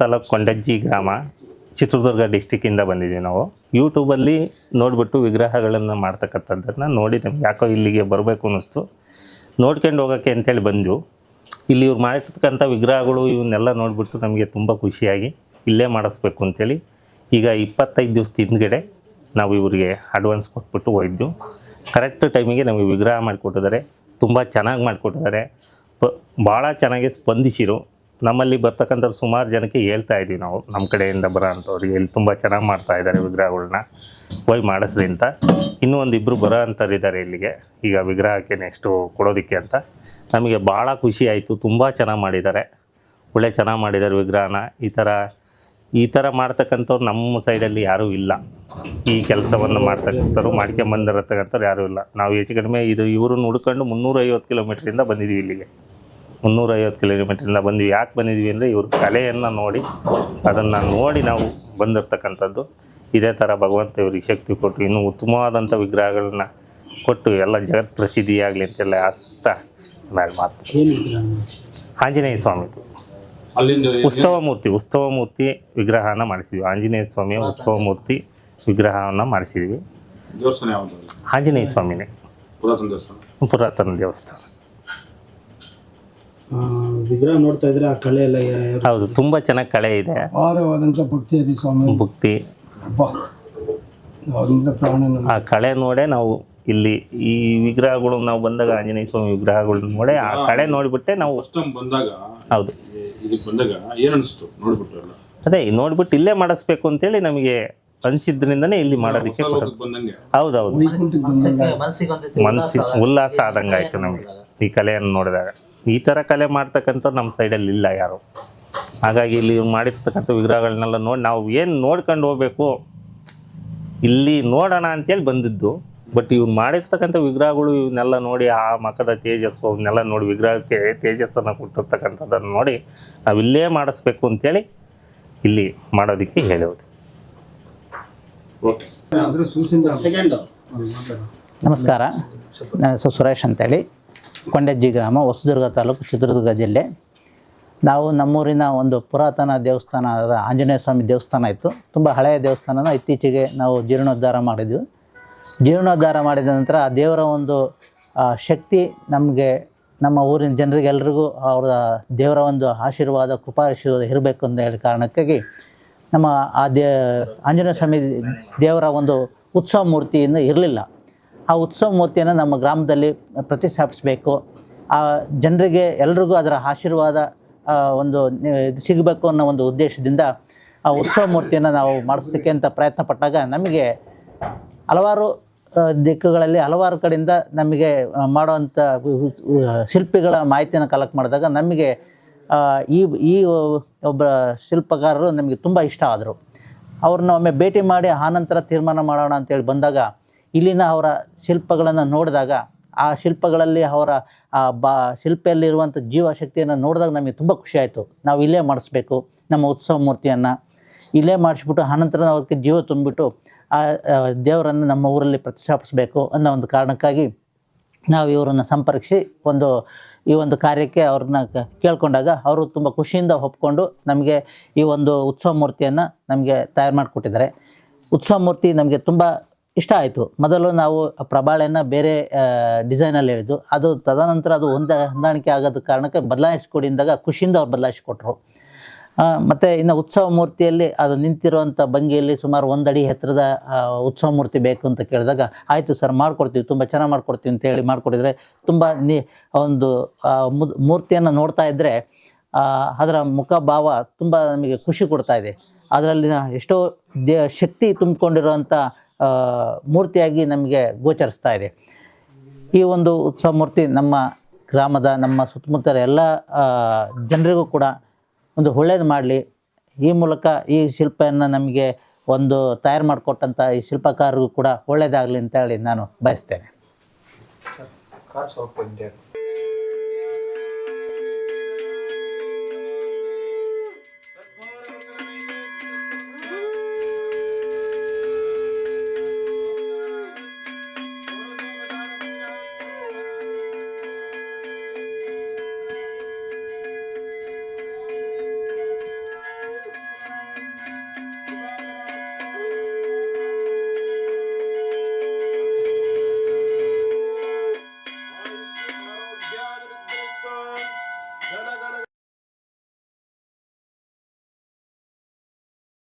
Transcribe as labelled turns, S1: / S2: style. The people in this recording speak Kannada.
S1: ತಾಲೂಕು ಕೊಂಡಜ್ಜಿ ಗ್ರಾಮ, ಚಿತ್ರದುರ್ಗ ಡಿಸ್ಟಿಕ್ಕಿಂದ ಬಂದಿದ್ದೀವಿ ನಾವು. ಯೂಟ್ಯೂಬಲ್ಲಿ ನೋಡಿಬಿಟ್ಟು ವಿಗ್ರಹಗಳನ್ನು ಮಾಡ್ತಕ್ಕಂಥದ್ದನ್ನು ನೋಡಿ ನಮ್ಗೆ ಯಾಕೋ ಇಲ್ಲಿಗೆ ಬರಬೇಕು ಅನ್ನಿಸ್ತು. ನೋಡ್ಕೊಂಡು ಹೋಗೋಕ್ಕೆ ಅಂತೇಳಿ ಬಂದು ಇಲ್ಲಿ ಇವ್ರು ಮಾಡಿರ್ತಕ್ಕಂಥ ವಿಗ್ರಹಗಳು ಇವನ್ನೆಲ್ಲ ನೋಡಿಬಿಟ್ಟು ನಮಗೆ ತುಂಬ ಖುಷಿಯಾಗಿ ಇಲ್ಲೇ ಮಾಡಿಸ್ಬೇಕು ಅಂತೇಳಿ ಈಗ ಇಪ್ಪತ್ತೈದು ದಿವಸದ ಹಿಂದ್ಗಡೆ ನಾವು ಇವರಿಗೆ ಅಡ್ವಾನ್ಸ್ ಕೊಟ್ಬಿಟ್ಟು ಹೋಗಿದ್ದು ಕರೆಕ್ಟ್ ಟೈಮಿಗೆ ನಮಗೆ ವಿಗ್ರಹ ಮಾಡಿಕೊಟ್ಟಿದ್ದಾರೆ. ತುಂಬ ಚೆನ್ನಾಗಿ ಮಾಡಿಕೊಟ್ಟಿದ್ದಾರೆ. ಪ ಭಾಳ ಚೆನ್ನಾಗಿ ಸ್ಪಂದಿಸಿರು. ನಮ್ಮಲ್ಲಿ ಬರ್ತಕ್ಕಂಥವ್ರು ಸುಮಾರು ಜನಕ್ಕೆ ಹೇಳ್ತಾ ಇದ್ದೀವಿ ನಾವು. ನಮ್ಮ ಕಡೆಯಿಂದ ಬರೋ ಅಂಥವ್ರಿಗೆ ಇಲ್ಲಿ ತುಂಬ ಚೆನ್ನಾಗಿ ಮಾಡ್ತಾ ಇದ್ದಾರೆ ವಿಗ್ರಹಗಳನ್ನ ಹೋಗಿ ಮಾಡಿಸ್ರಿ ಅಂತ. ಇನ್ನೂ ಒಂದು ಇಬ್ಬರು ಬರೋ ಅಂಥವ್ರು ಇಲ್ಲಿಗೆ. ಈಗ ವಿಗ್ರಹಕ್ಕೆ ನೆಕ್ಸ್ಟು ಕೊಡೋದಕ್ಕೆ ಅಂತ. ನಮಗೆ ಭಾಳ ಖುಷಿ ಆಯಿತು. ತುಂಬ ಚೆನ್ನಾಗಿ ಮಾಡಿದ್ದಾರೆ ಒಳ್ಳೆ ಚೆನ್ನಾಗಿ ಮಾಡಿದ್ದಾರೆ ವಿಗ್ರಹನ. ಈ ಥರ ಈ ಥರ ಮಾಡ್ತಕ್ಕಂಥವ್ರು ನಮ್ಮ ಸೈಡಲ್ಲಿ ಯಾರೂ ಇಲ್ಲ. ಈ ಕೆಲಸವನ್ನು ಮಾಡ್ತಕ್ಕಂಥವ್ರು, ಮಾಡ್ಕೊಂಬಂದಿರತಕ್ಕಂಥವ್ರು ಯಾರೂ ಇಲ್ಲ. ನಾವು ಹೆಚ್ಚು ಕಡಿಮೆ ಇದು ಇವ್ರನ್ನ ಹುಡ್ಕೊಂಡು ಮುನ್ನೂರೈವತ್ತು ಕಿಲೋಮೀಟ್ರಿಂದ ಬಂದಿದ್ದೀವಿ ಇಲ್ಲಿಗೆ. ಮುನ್ನೂರೈವತ್ತು ಕಿಲೋಮೀಟ್ರಿಂದ ಬಂದ್ವಿ. ಯಾಕೆ ಬಂದಿದ್ವಿ ಅಂದರೆ ಇವ್ರ ಕಲೆಯನ್ನು ನೋಡಿ ಅದನ್ನು ನೋಡಿ ನಾವು ಬಂದಿರ್ತಕ್ಕಂಥದ್ದು. ಇದೇ ಥರ ಭಗವಂತ ಇವ್ರಿಗೆ ಶಕ್ತಿ ಕೊಟ್ಟು ಇನ್ನೂ ಉತ್ತಮವಾದಂಥ ವಿಗ್ರಹಗಳನ್ನ ಕೊಟ್ಟು ಎಲ್ಲ ಜಗತ್ ಪ್ರಸಿದ್ಧಿಯಾಗಲಿ ಅಂತೆಲ್ಲ ಆಸ್ತಾ ನಾಳೆ ಮಾತು. ಆಂಜನೇಯ ಸ್ವಾಮಿದು
S2: ಅಲ್ಲಿಂದ
S1: ಉತ್ಸವ ಮೂರ್ತಿ ಉತ್ಸವ ಮೂರ್ತಿ ವಿಗ್ರಹನ ಮಾಡಿಸಿದ್ವಿ. ಆಂಜನೇಯ ಸ್ವಾಮಿಯ ಉತ್ಸವ ಮೂರ್ತಿ ವಿಗ್ರಹವನ್ನು ಮಾಡಿಸಿದ್ವಿ. ಆಂಜನೇಯ ಸ್ವಾಮಿನೇ.
S2: ಪುರಾತನ ದೇವಸ್ಥಾನ.
S1: ಪುರಾತನ ದೇವಸ್ಥಾನ.
S3: ಆ, ವಿಗ್ರಹ ನೋಡ್ತಾ ಇದ್ರೆ ಆ ಕಳೆ ಎಲ್ಲ
S1: ಹೌದು ತುಂಬ ಚೆನ್ನಾಗಿ ಕಳೆ ಇದೆ.
S4: ಅಪಾರವಾದಂಥ ಭಕ್ತಿ ಅದಿ ಸ್ವಾಮಿ.
S1: ಭಕ್ತಿ.
S4: ಅಂದ್ರೆ ಪ್ರಾಣ
S1: ಆ ಕಳೆ ನೋಡೇ ನಾವು ಇಲ್ಲಿ ಈ ವಿಗ್ರಹಗಳು ನಾವು ಬಂದಾಗ ಆಂಜನೇಯ ಸ್ವಾಮಿ ವಿಗ್ರಹಗಳು ನೋಡೇ ಆ ಕಳೆ ನೋಡಿಬಿಟ್ಟೆ ನಾವು
S2: ಬಂದಾಗ
S1: ಹೌದು.
S2: ಇದಕ್ಕೆ ಬಂದಾಗ ಏನ್ ಅನಿಸ್ತು ನೋಡ್ಬಿಟ್ಟು
S1: ಅದೇ ನೋಡ್ಬಿಟ್ಟು ಇಲ್ಲೇ ಮಾಡಿಸ್ಬೇಕು ಅಂತೇಳಿ ನಮಗೆ ಅನ್ಸಿದ್ರಿಂದನೇ ಇಲ್ಲಿ ಮಾಡೋದಕ್ಕೆ ಹೌದೌದು. ಮನ್ಸಿಗೆ ಉಲ್ಲಾಸ ಆದಂಗಾಯ್ತು ಆಯಿತು ನಮಗೆ. ಈ ಕಲೆಯನ್ನು ನೋಡಿದಾಗ. ಈ ಥರ ಕಲೆ ಮಾಡ್ತಕ್ಕಂಥವ್ರು ನಮ್ಮ ಸೈಡಲ್ಲಿ ಇಲ್ಲ ಯಾರು. ಹಾಗಾಗಿ ಇಲ್ಲಿ ಮಾಡಿರ್ತಕ್ಕಂಥ ವಿಗ್ರಹಗಳನ್ನೆಲ್ಲ ನೋಡಿ ನಾವು ಏನು ನೋಡ್ಕೊಂಡು ಹೋಗ್ಬೇಕು? ಇಲ್ಲಿ ನೋಡೋಣ ಅಂತೇಳಿ ಬಂದಿದ್ದು. ಬಟ್ ಇವ್ರು ಮಾಡಿರ್ತಕ್ಕಂಥ ವಿಗ್ರಹಗಳು ಇವನ್ನೆಲ್ಲ ನೋಡಿ ಆ ಮಕದ ತೇಜಸ್ಸು ಅವನ್ನೆಲ್ಲ ನೋಡಿ ವಿಗ್ರಹಕ್ಕೆ ತೇಜಸ್ಸನ್ನು ಕೊಟ್ಟಿರ್ತಕ್ಕಂಥದ್ದನ್ನು ನೋಡಿ ನಾವು ಇಲ್ಲೇ ಮಾಡಿಸ್ಬೇಕು ಅಂತೇಳಿ ಇಲ್ಲಿ ಮಾಡೋದಕ್ಕೆ ಹೇಳುವುದು
S2: ಓಕೆ
S4: ಅದ್ರ ಸೂಸಿಂದ
S5: ನಮಸ್ಕಾರ. ನನ್ನ ಹೆಸರು ಸುರೇಶ್ ಅಂತೇಳಿ. ಕೊಂಡಜ್ಜಿ ಗ್ರಾಮ, ಹೊಸದುರ್ಗ ತಾಲೂಕು, ಚಿತ್ರದುರ್ಗ ಜಿಲ್ಲೆ. ನಾವು ನಮ್ಮೂರಿನ ಒಂದು ಪುರಾತನ ದೇವಸ್ಥಾನ ಆದ ಆಂಜನೇಯ ಸ್ವಾಮಿ ದೇವಸ್ಥಾನ ಇತ್ತು. ತುಂಬ ಹಳೆಯ ದೇವಸ್ಥಾನನ ಇತ್ತೀಚೆಗೆ ನಾವು ಜೀರ್ಣೋದ್ಧಾರ ಮಾಡಿದ್ವಿ. ಜೀರ್ಣೋದ್ಧಾರ ಮಾಡಿದ ನಂತರ ಆ ದೇವರ ಒಂದು ಶಕ್ತಿ ನಮಗೆ ನಮ್ಮ ಊರಿನ ಜನರಿಗೆಲ್ರಿಗೂ ಅವರ ದೇವರ ಒಂದು ಆಶೀರ್ವಾದ, ಕೃಪಾಶೀರ್ವಾದ ಇರಬೇಕು ಅಂತ ಹೇಳಿ ಕಾರಣಕ್ಕಾಗಿ ನಮ್ಮ ಆ ದೇ, ಆಂಜನೇಯ ಸ್ವಾಮಿ ದೇವರ ಒಂದು ಉತ್ಸವ ಮೂರ್ತಿಯಿಂದ ಇರಲಿಲ್ಲ. ಆ ಉತ್ಸವ ಮೂರ್ತಿಯನ್ನು ನಮ್ಮ ಗ್ರಾಮದಲ್ಲಿ ಪ್ರತಿಷ್ಠಾಪಿಸಬೇಕು. ಆ ಜನರಿಗೆ ಎಲ್ರಿಗೂ ಅದರ ಆಶೀರ್ವಾದ ಒಂದು ಸಿಗಬೇಕು ಅನ್ನೋ ಒಂದು ಉದ್ದೇಶದಿಂದ ಆ ಉತ್ಸವ ಮೂರ್ತಿಯನ್ನು ನಾವು ಮಾಡಿಸೋಕ್ಕೆ ಅಂತ ಪ್ರಯತ್ನ ಪಟ್ಟಾಗ ನಮಗೆ ಹಲವಾರು ದಿಕ್ಕುಗಳಲ್ಲಿ ಹಲವಾರು ಕಡೆಯಿಂದ ನಮಗೆ ಮಾಡುವಂಥ ಶಿಲ್ಪಿಗಳ ಮಾಹಿತಿಯನ್ನು ಕಲೆಕ್ಟ್ ಮಾಡಿದಾಗ ನಮಗೆ ಈ ಈ ಒಬ್ಬ ಶಿಲ್ಪಕಾರರು ನಮಗೆ ತುಂಬ ಇಷ್ಟ ಆದರು. ಅವ್ರನ್ನ ಒಮ್ಮೆ ಭೇಟಿ ಮಾಡಿ ಆನಂತರ ತೀರ್ಮಾನ ಮಾಡೋಣ ಅಂತೇಳಿ ಬಂದಾಗ ಇಲ್ಲಿನ ಅವರ ಶಿಲ್ಪಗಳನ್ನು ನೋಡಿದಾಗ, ಆ ಶಿಲ್ಪಗಳಲ್ಲಿ ಅವರ, ಆ ಬಾ, ಶಿಲ್ಪಿಯಲ್ಲಿರುವಂಥ ಜೀವಶಕ್ತಿಯನ್ನು ನೋಡಿದಾಗ ನಮಗೆ ತುಂಬ ಖುಷಿಯಾಯಿತು ನಾವು ಇಲ್ಲೇ ಮಾಡಿಸ್ಬೇಕು, ನಮ್ಮ ಉತ್ಸವ ಮೂರ್ತಿಯನ್ನು. ಇಲ್ಲೇ ಮಾಡಿಸ್ಬಿಟ್ಟು, ಆನಂತರ ಅದಕ್ಕೆ ಜೀವ ತುಂಬಿಬಿಟ್ಟು, ಆ ದೇವರನ್ನು ನಮ್ಮ ಊರಲ್ಲಿ ಪ್ರತಿಷ್ಠಾಪಿಸಬೇಕು ಅನ್ನೋ ಒಂದು ಕಾರಣಕ್ಕಾಗಿ ನಾವು ಇವರನ್ನು ಸಂಪರ್ಕಿಸಿ ಒಂದು, ಈ ಒಂದು ಕಾರ್ಯಕ್ಕೆ ಅವ್ರನ್ನ ಕೇಳಿಕೊಂಡಾಗ ಕೇಳ್ಕೊಂಡಾಗ ಅವರು ತುಂಬ ಖುಷಿಯಿಂದ ಒಪ್ಕೊಂಡು ನಮಗೆ ಈ ಒಂದು ಉತ್ಸವ ಮೂರ್ತಿಯನ್ನು ನಮಗೆ ತಯಾರು ಮಾಡಿಕೊಟ್ಟಿದ್ದಾರೆ. ಉತ್ಸವ ಮೂರ್ತಿ ನಮಗೆ ತುಂಬ ಇಷ್ಟ ಆಯಿತು. ಮೊದಲು ನಾವು ಪ್ರಬಾಳೆಯನ್ನು ಬೇರೆ ಡಿಸೈನಲ್ಲಿ ಹೇಳಿದ್ದು. ಅದು ತದನಂತರ ಅದು ಹೊಂದ ಹೊಂದಾಣಿಕೆ ಆಗೋದ ಕಾರಣಕ್ಕೆ ಬದಲಾಯಿಸಿಕೊಡಿದಾಗ ಖುಷಿಯಿಂದ ಅವ್ರು ಬದಲಾಯಿಸಿಕೊಟ್ರು. ಮತ್ತು ಇನ್ನು ಉತ್ಸವ ಮೂರ್ತಿಯಲ್ಲಿ ಅದು ನಿಂತಿರುವಂಥ ಭಂಗಿಯಲ್ಲಿ ಸುಮಾರು ಒಂದು ಅಡಿ ಎತ್ತರದ ಉತ್ಸವ ಮೂರ್ತಿ ಬೇಕು ಅಂತ ಕೇಳಿದಾಗ, ಆಯಿತು ಸರ್, ಮಾಡಿಕೊಡ್ತೀವಿ, ತುಂಬ ಚೆನ್ನಾಗಿ ಮಾಡಿಕೊಡ್ತೀವಿ ಅಂತ ಹೇಳಿ ಮಾಡಿಕೊಟ್ಟಿದ್ರೆ ತುಂಬ ನಿ, ಒಂದು ಮೂರ್ತಿಯನ್ನು ನೋಡ್ತಾ ಇದ್ದರೆ ಅದರ ಮುಖ ಭಾವ ತುಂಬ ನಮಗೆ ಖುಷಿ ಕೊಡ್ತಾ ಇದೆ. ಅದರಲ್ಲಿನ ಎಷ್ಟೋ ದೇ ಶಕ್ತಿ ತುಂಬಿಕೊಂಡಿರುವಂಥ ಮೂರ್ತಿಯಾಗಿ ನಮಗೆ ಗೋಚರಿಸ್ತಾ ಇದೆ. ಈ ಒಂದು ಉತ್ಸವ ಮೂರ್ತಿ ನಮ್ಮ ಗ್ರಾಮದ, ನಮ್ಮ ಸುತ್ತಮುತ್ತಲ ಎಲ್ಲ ಜನರಿಗೂ ಕೂಡ ಒಂದು ಒಳ್ಳೇದು ಮಾಡಲಿ. ಈ ಮೂಲಕ ಈ ಶಿಲ್ಪವನ್ನು ನಮಗೆ ಒಂದು ತಯಾರು ಮಾಡಿಕೊಟ್ಟಂಥ ಈ ಶಿಲ್ಪಕಾರರಿಗೂ ಕೂಡ ಒಳ್ಳೆಯದಾಗಲಿ ಅಂತ ಹೇಳಿ ನಾನು ಬಯಸ್ತೇನೆ.